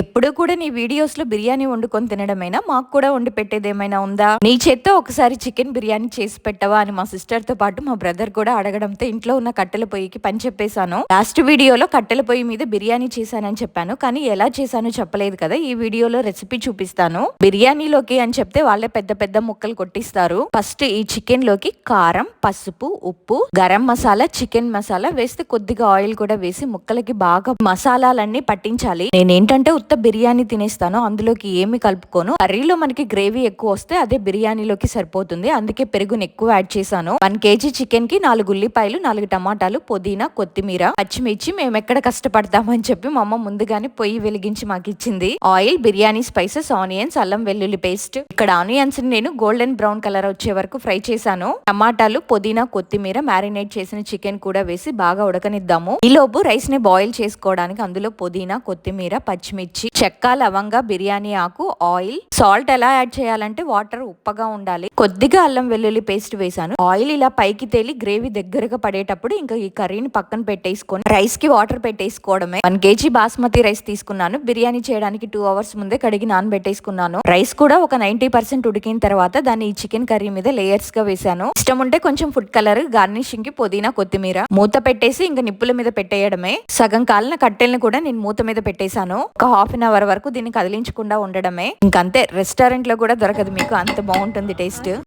ఎప్పుడూ కూడా నీ వీడియోస్లో బిర్యానీ వండుకొని తినడమైనా? మాకు కూడా వండి పెట్టేది ఏమైనా ఉందా? నీ చేత్తో ఒకసారి చికెన్ బిర్యానీ చేసి పెట్టవా అని మా సిస్టర్తో పాటు మా బ్రదర్ కూడా అడగడంతో ఇంట్లో ఉన్న కట్టెల పొయ్యికి పని చెప్పేశాను. లాస్ట్ వీడియోలో కట్టెల పొయ్యి మీద బిర్యానీ చేశానని చెప్పాను. కానీ ఎలా చేశానో చెప్పలేదు కదా ఈ వీడియోలో రెసిపీ చూపిస్తాను. బిర్యానీలోకి అని చెప్తే వాళ్ళే పెద్ద పెద్ద ముక్కలు కొట్టిస్తారు. ఫస్ట్ ఈ చికెన్లోకి కారం పసుపు ఉప్పు గరం మసాలా చికెన్ మసాలా వేస్తే కొద్దిగా ఆయిల్ కూడా వేసి ముక్కలకి బాగా మసాలాలన్నీ పట్టించాలి. నేనేంటంటే ఉత్త బిర్యానీ తినేస్తాను అందులోకి ఏమి కలుపుకోను. కర్రీలో మనకి గ్రేవీ ఎక్కువ వస్తే అదే బిర్యానీలోకి సరిపోతుంది. అందుకే పెరుగుని ఎక్కువ యాడ్ చేశాను. వన్ కేజీ చికెన్కి నాలుగు ఉల్లిపాయలు నాలుగు టమాటాలు పుదీనా కొత్తిమీర పచ్చిమిర్చి మేము ఎక్కడ కష్టపడతామని చెప్పి మా అమ్మ ముందుగానే పొయ్యి వెలిగించి మాకు ఇచ్చింది. ఆయిల్ బిర్యానీ స్పైసెస్ ఆనియన్స్ అల్లం వెల్లుల్లి పేస్ట్. ఇక్కడ ఆనియన్స్ నేను గోల్డెన్ బ్రౌన్ కలర్ వచ్చే వరకు ఫ్రై చేశాను. టమాటాలు పుదీనా కొత్తిమీర మ్యారినేట్ చేసిన చికెన్ కూడా వేసి బాగా ఉడకనిద్దాము. ఈలోపు రైస్ని బాయిల్ చేసుకోవడానికి అందులో పుదీనా కొత్తిమీర పచ్చిమిర్చి చెక్క లవంగా బిర్యానీ ఆకు ఆయిల్ సాల్ట్ ఎలా యాడ్ చేయాలంటే వాటర్ ఉప్పగా ఉండాలి. కొద్దిగా అల్లం వెల్లుల్లి పేస్ట్ వేసాను. ఆయిల్ ఇలా పైకి తేలి గ్రేవీ దగ్గరగా పడేటప్పుడు ఇంకా ఈ కర్రీని పక్కన పెట్టేసుకొని రైస్కి వాటర్ పెట్టేసుకోవడమే. వన్ కేజీ బాస్మతి రైస్ తీసుకున్నాను. బిర్యానీ చేయడానికి టూ అవర్స్ ముందే కడిగి నానబెట్టేసుకున్నాను. రైస్ కూడా ఒక నైన్టీ పర్సెంట్ ఉడికిన తర్వాత దాన్ని ఈ చికెన్ కర్రీ మీద లేయర్స్గా వేసాను. ఇష్టం ఉంటే కొంచెం ఫుడ్ కలర్ గార్నిషింగ్కి పుదీనా కొత్తిమీర మూత పెట్టేసి ఇంకా నిప్పుల మీద పెట్టేయడమే. సగం కాలిన కట్టెల్ని కూడా నేను మూత మీద పెట్టేశాను. ఒక హాఫ్ అన్ అవర్ వరకు దీన్ని కదిలించకుండా ఉండడమే. ఇంకంతే రెస్టారెంట్లో కూడా దొరకదు మీకు అంత బాగుంటుంది టేస్ట్